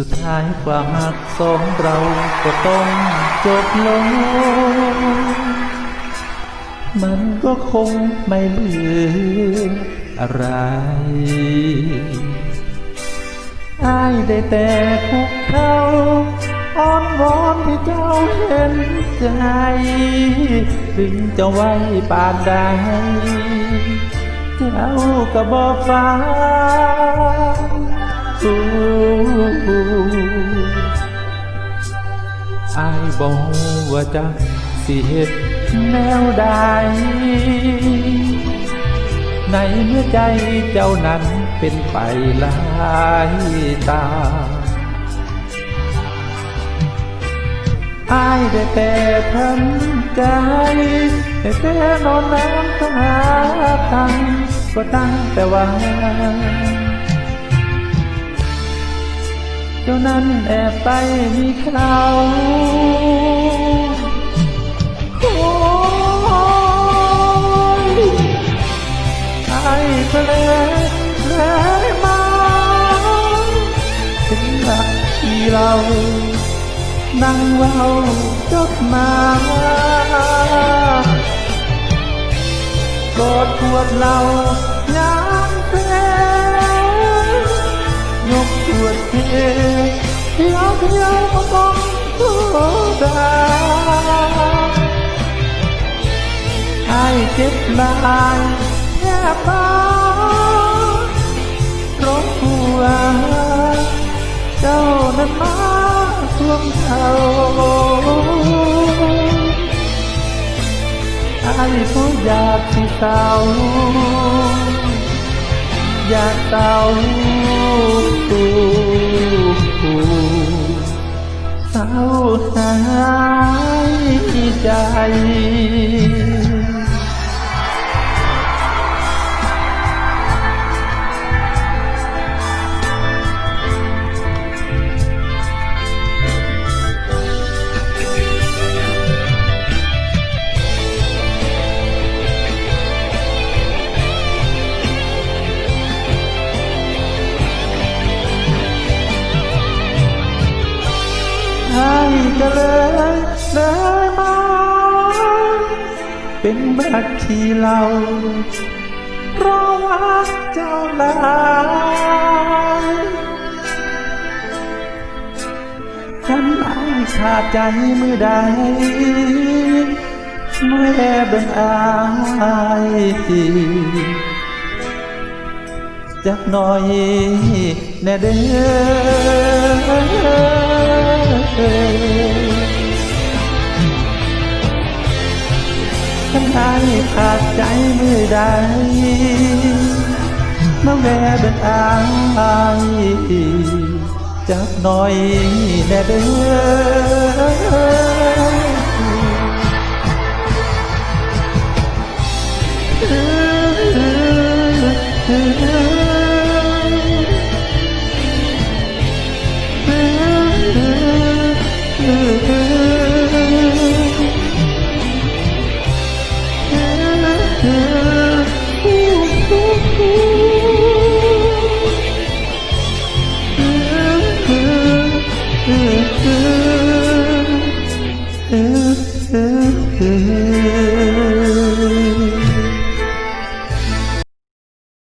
ุดท้ายความหักสองเราก็ต้องจบลง มันก็คงไม่เหลืออะไรอายได้แต่คุกเขาอ้อนวอนให้เจ้าเห็นใจ ถึงจะไว้ปานใดเจ้าก็บอกฟ้า อายบอกว่าจะสิเหตุแนวใด ในเมื่อใจเจ้านั้นเป็นไปหลายตาอายได้แต่ทำใจได้แต่นอนน้ำตาตังก็ตั้งแต่ว่า เจ้านั้นแอบไปมีเขาโอ้ยไอ้ทะเลแลมาถึงหลักที่เรานั่งเว้าจดมายกอดขวดเรายา บลายแค่ฟ้ารบกวเจ้านั้นมาสวมเขาไอ้ผู้อยากที่เศร้าอยากเศร้าตูเศร้าหายใจ ให้ก็เลยเลยมาเป็นบักขี้เราเพราะว่าเจ้าลายฉันอายขาดใจเมื่อใดเมื่อเบิ่งอายจักหน่อยแน่เด้อ ฉันอายขาดใจเมื่อใดมาแวะเดินอายจักหน่อยแน่เด้อ